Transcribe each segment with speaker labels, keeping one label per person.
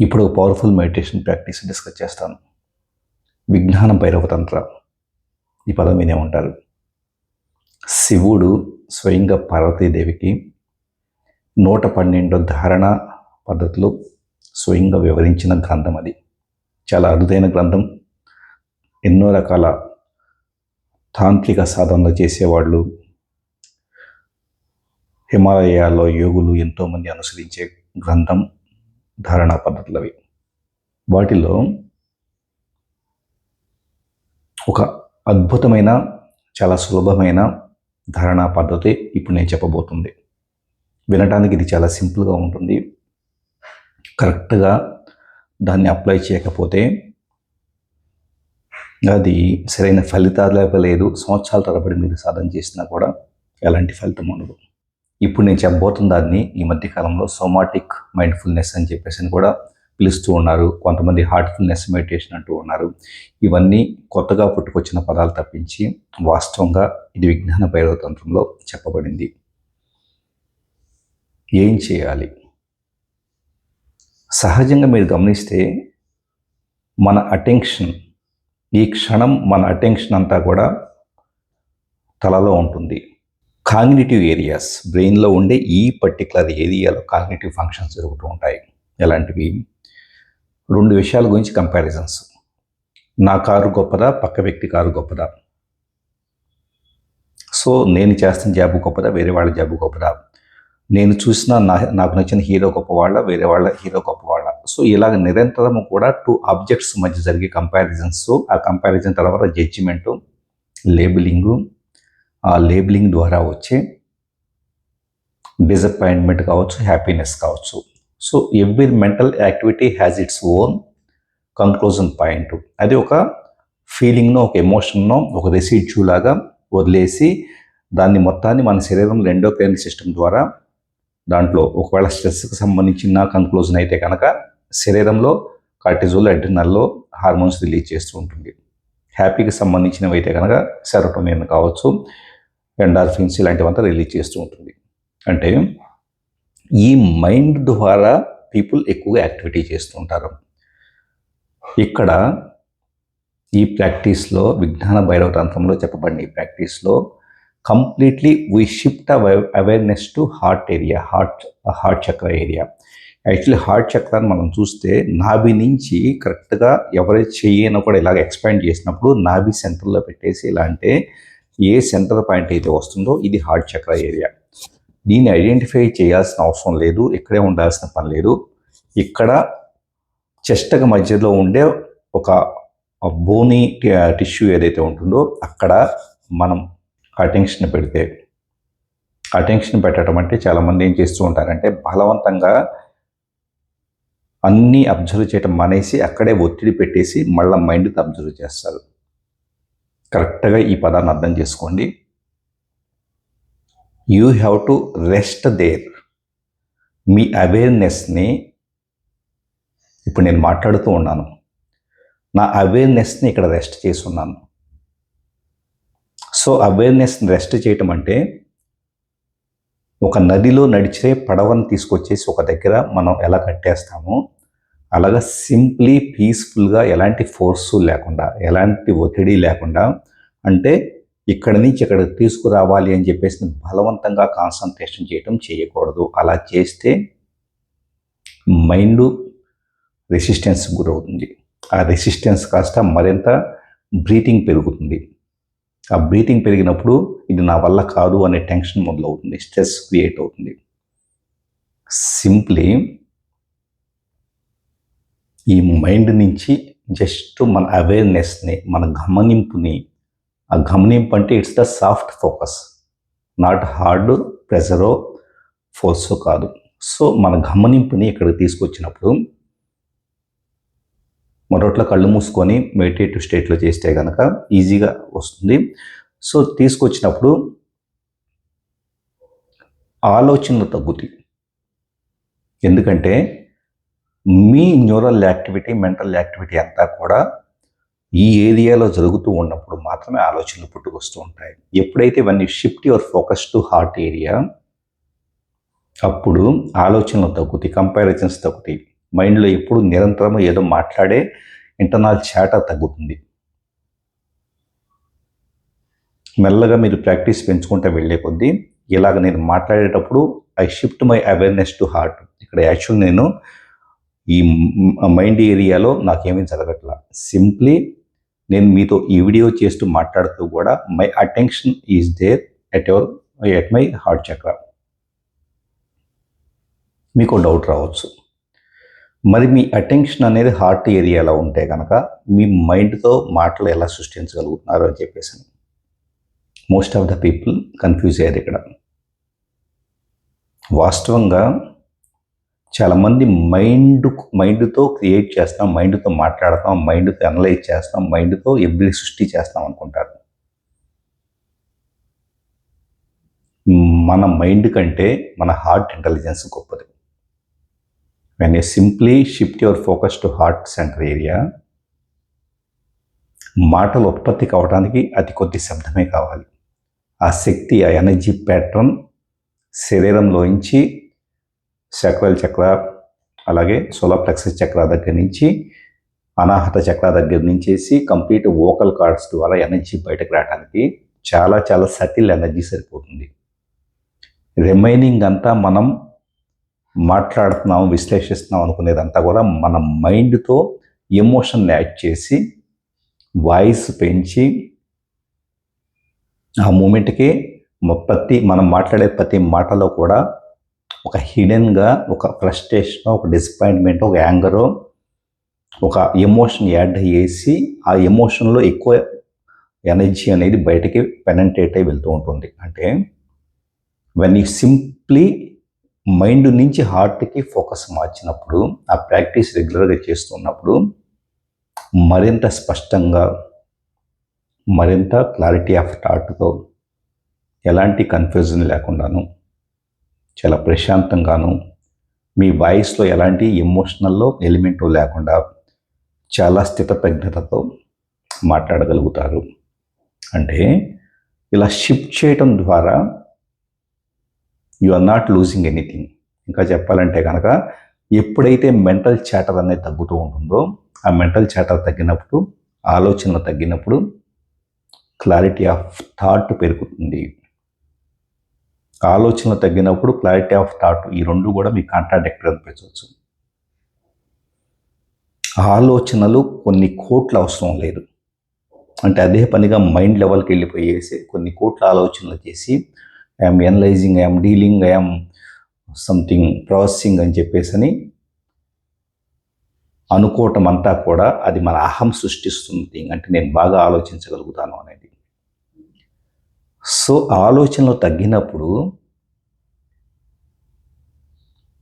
Speaker 1: ఇప్పుడు ఒక powerful meditation practice discuss చేస్తాను. విజ్ఞాన భైరవతంత్ర ఈ పదం వినే ఉంటారు. శివుడు స్వయంగా పార్వతీదేవికి నూట పన్నెండు ధారణ పద్ధతులు స్వయంగా వివరించిన గ్రంథం అది. చాలా అరుదైన గ్రంథం. ఎన్నో రకాల తాంత్రిక సాధనలు చేసేవాళ్ళు. హిమాలయాల్లో యోగులు ఎంతోమంది అనుసరించే గ్రంథం. ధారణా పద్ధతులు అవి వాటిలో ఒక అద్భుతమైన చాలా సులభమైన ధారణా పద్ధతి ఇప్పుడు నేను చెప్పబోతుంది. వినడానికి ఇది చాలా సింపుల్గా ఉంటుంది. కరెక్ట్గా దాన్ని అప్లై చేయకపోతే అది సరైన ఫలితాలు లేదు సంవత్సరాల తరబడి మీరు సాధన చేసినా కూడా ఎలాంటి ఫలితం ఉండదు. ఇప్పుడు నేను చెప్పబోతున్న దాన్ని ఈ మధ్య కాలంలో సోమాటిక్ మైండ్ఫుల్నెస్ అని చెప్పేసి అని కూడా పిలుస్తూ ఉన్నారు. కొంతమంది హార్ట్ఫుల్నెస్ మెడిటేషన్ అంటూ ఉన్నారు. ఇవన్నీ కొత్తగా పుట్టుకొచ్చిన పదాలు తప్పించి వాస్తవంగా ఇది విజ్ఞాన భైరవతంత్రంలో చెప్పబడింది. ఏం చేయాలి? సహజంగా మీరు గమనిస్తే మన అటెన్షన్ ఈ క్షణం మన అటెన్షన్ అంతా కూడా తలలో ఉంటుంది. కాగ్నిటివ్ ఏరియాస్ బ్రెయిన్లో ఉండే ఈ పర్టికులర్ ఏరియాలో కాగ్నిటివ్ ఫంక్షన్స్ జరుగుతూ ఉంటాయి. ఎలాంటివి? రెండు విషయాల గురించి కంపారిజన్స్. నా కారు గొప్పదా? పక్క వ్యక్తి కారు గొప్పదా? సో నేను చేస్తున్న జాబు గొప్పదా? వేరే వాళ్ళ జాబు గొప్పదా? నేను చూసిన నా నాకు నచ్చిన హీరో గొప్పవాళ్ళ? వేరే వాళ్ళ హీరో గొప్పవాళ్ళ? సో ఇలాగ నిరంతరము కూడా టూ ఆబ్జెక్ట్స్ మధ్య జరిగే కంపారిజన్స్ ఆ కంపారిజన్ తర్వాత జడ్జిమెంటు లేబులింగు ఆ లేబులింగ్ ద్వారా వచ్చే డిసప్పాయింట్మెంట్ కావచ్చు హ్యాపీనెస్ కావచ్చు. So every mental activity has its own conclusion point అది ఒక ఫీలింగ్నో ఒక ఎమోషన్నో ఒక రెసిడ్యూ లాగా వదిలేసి దాన్ని మొత్తాన్ని మన శరీరం రెండో క్రైన్ సిస్టమ్ ద్వారా దాంట్లో ఒకవేళ స్ట్రెస్కి సంబంధించిన కంక్లూజన్ అయితే కనుక శరీరంలో కార్టిజోల్ అడ్రినల్లో హార్మోన్స్ రిలీజ్ చేస్తూ ఉంటుంది. హ్యాపీకి సంబంధించినవి అయితే కనుక సెరోటోనిన్ కావచ్చు. ఎండార్ఫిన్స్ ఇలాంటివంతా రిలీజ్ చేస్తూ ఉంటుంది. అంటే ఈ మైండ్ ద్వారా పీపుల్ ఎక్కువగా యాక్టివిటీ చేస్తూ ఉంటారు. ఇక్కడ ఈ ప్రాక్టీస్లో విజ్ఞాన భైరవ తంత్రంలో చెప్పబడిన ఈ ప్రాక్టీస్లో completely we shift awareness to heart area heart heart chakra area actually heart చక్రాన్ని మనం చూస్తే నాభి నుంచి కరెక్ట్గా ఎవరైతే చెయ్యనో కూడా ఇలాగ ఎక్స్పాండ్ చేసినప్పుడు నాభి సెంటర్లో పెట్టేసి ఇలా అంటే ఏ సెంటర్ పాయింట్ అయితే వస్తుందో ఇది హార్ట్ చక్ర ఏరియా. దీన్ని ఐడెంటిఫై చేయాల్సిన అవసరం లేదు ఇక్కడే ఉండాల్సిన పని లేదు. ఇక్కడ చెస్ట్కి మధ్యలో ఉండే ఒక బోని టిష్యూ ఏదైతే ఉంటుందో అక్కడ మనం అటెన్షన్ పెడితే అటెన్షన్ పెట్టడం అంటే చాలామంది ఏం చేస్తూ ఉంటారంటే బలవంతంగా అన్నీ అబ్జర్వ్ చేయటం మానేసి అక్కడే ఒత్తిడి పెట్టేసి మళ్ళీ మైండ్కి అబ్జర్వ్ చేస్తారు. కరెక్ట్గా ఈ పదాన్ని అర్థం చేసుకోండి. You have to rest there. మీ అవేర్నెస్ని ఇప్పుడు నేను మాట్లాడుతూ ఉన్నాను. నా అవేర్నెస్ని ఇక్కడ రెస్ట్ చేసి ఉన్నాను. సో అవేర్నెస్ని రెస్ట్ చేయటం అంటే ఒక నదిలో నడిచే పడవను తీసుకొచ్చేసి ఒక దగ్గర మనం ఎలా కట్టేస్తామో అలాగా సింప్లీ పీస్ఫుల్గా ఎలాంటి ఫోర్స్ లేకుండా ఎలాంటి ఒత్తిడి లేకుండా అంటే ఇక్కడి నుంచి ఇక్కడ తీసుకురావాలి అని చెప్పేసి బలవంతంగా కాన్సన్ట్రేషన్ చేయటం చేయకూడదు. అలా చేస్తే మైండ్ రెసిస్టెన్స్ గురవుతుంది. ఆ రెసిస్టెన్స్ కాస్త మరింత బ్రీతింగ్ పెరుగుతుంది. ఆ బ్రీతింగ్ పెరిగినప్పుడు ఇది నా వల్ల కాదు అనే టెన్షన్ మొదలవుతుంది స్ట్రెస్ క్రియేట్ అవుతుంది. సింప్లీ ఈ మైండ్ నుంచి జస్ట్ మన అవేర్నెస్ని మన గమనింపుని ఆ గమనింపు అంటే it's the soft focus. Not hard ప్రెజరో ఫోర్సో కాదు. సో మన గమనింపుని ఇక్కడికి తీసుకొచ్చినప్పుడు మొదట్లో కళ్ళు మూసుకొని మెడిటేటివ్ స్టేట్లో చేస్తే కనుక ఈజీగా వస్తుంది. సో తీసుకొచ్చినప్పుడు ఆలోచనలు తగ్గుతాయి. ఎందుకంటే మీ న్యూరల్ యాక్టివిటీ మెంటల్ యాక్టివిటీ అంతా కూడా ఈ ఏరియాలో జరుగుతూ ఉన్నప్పుడు మాత్రమే ఆలోచనలు పుట్టుకొస్తూ ఉంటాయి. ఎప్పుడైతే ఇవన్నీ shift your focus to heart area అప్పుడు ఆలోచనలు తగ్గుతాయి కంపారిజన్స్ తగ్గుతాయి. మైండ్లో ఎప్పుడు నిరంతరం ఏదో మాట్లాడే ఇంటర్నల్ చాట తగ్గుతుంది. మెల్లగా మీరు ప్రాక్టీస్ పెంచుకుంటూ వెళ్ళే కొద్దీ ఇలాగ నేను మాట్లాడేటప్పుడు I shift my awareness to heart ఇక్కడ యాక్చువల్ నేను ఈ మైండ్ ఏరియాలో నాకేమీ చదవట్ల సింప్లీ నేను మీతో ఈ వీడియో చేస్తూ మాట్లాడుతూ కూడా my attention is there at your at my heart chakra. మీకు డౌట్ రావచ్చు. మరి మీ అటెన్షన్ అనేది హార్ట్ ఏరియాలో ఉంటే కనుక మీ మైండ్తో మాటలు ఎలా సృష్టించగలుగుతున్నారు అని చెప్పేసి. Most of the people confuse అయ్యారు ఇక్కడ. వాస్తవంగా చాలామంది మైండ్ మైండ్తో క్రియేట్ చేస్తాం మైండ్తో మాట్లాడతాం మైండ్తో అనలైజ్ చేస్తాం మైండ్తో ఎవ్రీ సృష్టి చేస్తాం అనుకుంటారు. మన మైండ్ కంటే మన హార్ట్ ఇంటెలిజెన్స్ గొప్పది. When you simply shift your focus to heart centre area మాటలు ఉత్పత్తి కావడానికి అతి కొద్ది శబ్దమే కావాలి. ఆ శక్తి ఆ ఎనర్జీ ప్యాటర్న్ శరీరంలోంచి చక్రాల చక్ర అలాగే సోలార్ ప్లెక్సస్ చక్ర దగ్గర నుంచి అనాహత చక్ర దగ్గర నుంచేసి కంప్లీట్ వోకల్ కార్డ్స్ ద్వారా ఎనర్జీ బయటకు రావడానికి చాలా చాలా సటిల్ ఎనర్జీ సరిపోతుంది. రిమైనింగ్ అంతా మనం మాట్లాడుతున్నాం విశ్లేషిస్తున్నాం అనుకునేదంతా కూడా మన మైండ్తో ఎమోషన్ యాడ్ చేసి వాయిస్ పెంచి ఆ మూమెంట్కి ప్రతి మనం మాట్లాడే ప్రతి మాటలో కూడా ఒక హిడెన్గా ఒక ఫ్రస్ట్రేషన్ ఒక డిసప్పాయింట్మెంట్ ఒక యాంగరు ఒక ఎమోషన్ యాడ్ చేసి ఆ ఎమోషన్లో ఎక్కువ ఎనర్జీ అనేది బయటకి పెనంటేట్ అయి వెళ్తూ ఉంటుంది. అంటే వెన్ యూ సింప్లీ మైండ్ నుంచి హార్ట్కి ఫోకస్ మార్చినప్పుడు ఆ ప్రాక్టీస్ రెగ్యులర్గా చేస్తున్నప్పుడు మరింత స్పష్టంగా మరింత క్లారిటీ ఆఫ్ థాట్తో ఎలాంటి కన్ఫ్యూజన్ లేకుండాను చాలా ప్రశాంతంగాను మీ వాయిస్లో ఎలాంటి ఎమోషనల్లో ఎలిమెంట్ లేకుండా చాలా స్థితప్రజ్ఞతతో మాట్లాడగలుగుతారు. అంటే ఇలా షిఫ్ట్ చేయటం ద్వారా you are not losing anything. ఇంకా చెప్పాలంటే కనుక ఎప్పుడైతే మెంటల్ చాటర్ అనేది తగ్గుతూ ఉంటుందో ఆ మెంటల్ చాటర్ తగ్గినప్పుడు ఆలోచనలు తగ్గినప్పుడు క్లారిటీ ఆఫ్ థాట్ పెరుగుతుంది. ఆలోచనలు తగ్గినప్పుడు క్లారిటీ ఆఫ్ థాట్ ఈ రెండు కూడా మీ కాంట్రాడక్టర్ అనిపించవచ్చు. ఆలోచనలు కొన్ని కోట్ల అవసరం లేదు. అంటే అదే పనిగా మైండ్ లెవెల్కి వెళ్ళిపోయేసి కొన్ని కోట్ల ఆలోచనలు చేసి I'm analysing I'm dealing I'm something processing అని చెప్పేసి అని అనుకోవటం అంతా కూడా అది మన అహం సృష్టిస్తుంది. అంటే నేను బాగా ఆలోచించగలుగుతాను అనేది. సో ఆలోచనలు తగ్గినప్పుడు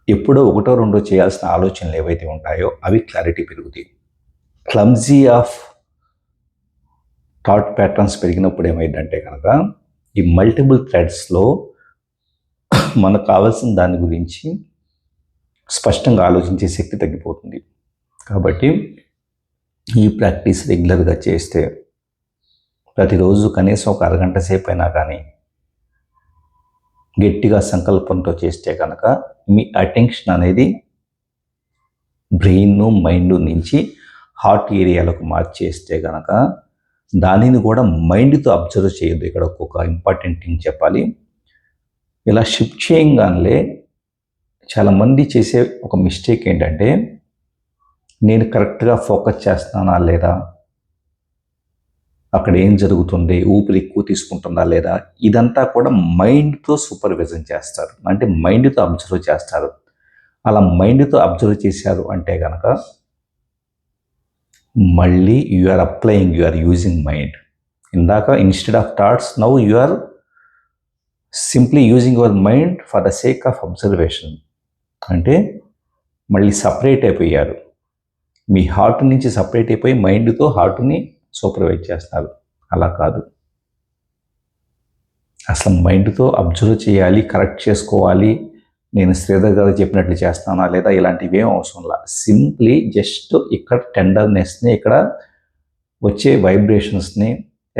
Speaker 1: ఎప్పుడో ఒకటో రెండో చేయాల్సిన ఆలోచనలు ఏవైతే ఉంటాయో అవి క్లారిటీ పెరుగుతాయి. క్లమ్జీ ఆఫ్ థాట్ ప్యాటర్న్స్ పెరిగినప్పుడు ఏమైందంటే కనుక ఈ మల్టిపుల్ థ్రెడ్స్లో మనకు కావాల్సిన దాని గురించి స్పష్టంగా ఆలోచించే శక్తి తగ్గిపోతుంది. కాబట్టి ఈ ప్రాక్టీస్ రెగ్యులర్గా చేస్తే ప్రతిరోజు కనీసం ఒక అరగంట సేపు అయినా కానీ గట్టిగా సంకల్పంతో చేస్తే కనుక మీ అటెన్షన్ అనేది బ్రెయిన్ మైండ్ నుంచి హార్ట్ ఏరియాలకు మార్చేస్తే కనుక దానిని కూడా మైండ్తో అబ్జర్వ్ చేయొద్దు. ఇక్కడ ఒక్కొక్క ఇంపార్టెంట్ థింగ్ చెప్పాలి. ఇలా షిఫ్ట్ చేయంగానే చాలామంది చేసే ఒక మిస్టేక్ ఏంటంటే నేను కరెక్ట్గా ఫోకస్ చేస్తానా లేదా? అక్కడ ఏం జరుగుతుంది? ఊపిరి ఎక్కువ తీసుకుంటుందా లేదా? ఇదంతా కూడా మైండ్తో సూపర్విజన్ చేస్తారు. అంటే మైండ్తో అబ్జర్వ్ చేస్తారు. అలా మైండ్తో అబ్జర్వ్ చేశారు అంటే కనుక మళ్ళీ you are applying you are using mind. ఇందాక instead of thoughts now you are simply using your mind for the sake of observation. అంటే మళ్ళీ సపరేట్ అయిపోయారు. మీ హార్ట్ నుంచి సపరేట్ అయిపోయి మైండ్తో హార్ట్ని సూపర్వైజ్ చేస్తారు. అలా కాదు. అసలు మైండ్తో అబ్జర్వ్ చేయాలి కరెక్ట్ చేసుకోవాలి. నేను శ్రీధర్ గారు చెప్పినట్లు చేస్తానా లేదా ఇలాంటివి ఏం అవసరంలా సింప్లీ జస్ట్ ఇక్కడ టెండర్నెస్ని ఇక్కడ వచ్చే వైబ్రేషన్స్ని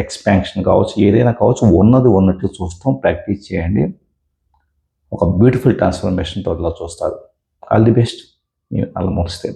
Speaker 1: ఎక్స్పాన్షన్ కావచ్చు ఏదైనా కావచ్చు ఉన్నది ఉన్నట్టు చూస్తాం ప్రాక్టీస్ చేయండి. ఒక బ్యూటిఫుల్ ట్రాన్స్ఫర్మేషన్ టోటల్గా చూస్తారు. All the best. ఆల్మోస్ట్